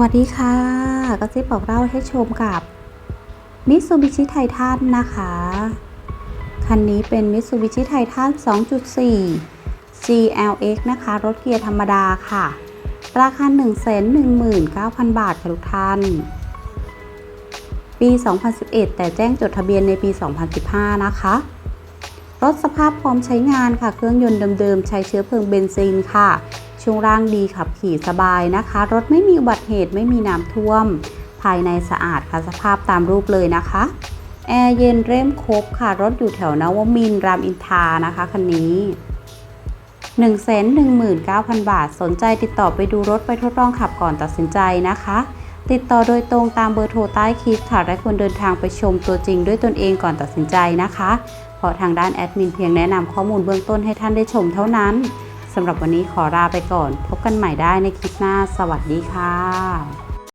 วัสดีค่ะกระซิบบอกเล่าให้ชมกับ Mitsubishi Titan นะคะ คันนี้เป็น Mitsubishi Titan 2.4 GLX นะคะ รถเกียร์ธรรมดาค่ะ ราคา 119,000 บาทค่ะทุกท่าน ปี 2011 แต่แจ้งจดทะเบียนในปี 2015 นะคะ รถสภาพพร้อมใช้งานค่ะ เครื่องยนต์เดิมๆ ใช้เชื้อเพลิงเบนซินค่ะ ช่วงล่างดีขับขี่สบายนะคะ รถไม่มีอุบัติเหตุไม่มีน้ำท่วม ภายในสะอาดค่ะสภาพตามรูปเลยนะคะ แอร์เย็นเร่มครบค่ะ รถอยู่แถวนวมินทร์รามอินทานะคะคันนี้ 119,000 บาท สนใจติดต่อไปดูรถไปทดลองขับก่อนตัดสินใจนะคะ ติดต่อโดยตรงตามเบอร์โทรใต้คลิปค่ะและควรเดินทางไปชมตัวจริงด้วยตนเองก่อนตัดสินใจนะคะ เพราะทางด้านแอดมินเพียงแนะนำข้อมูลเบื้องต้นให้ท่านได้ชมเท่านั้น สำหรับวันนี้ขอลาไปก่อน พบกันใหม่ได้ในคลิปหน้า สวัสดีค่ะ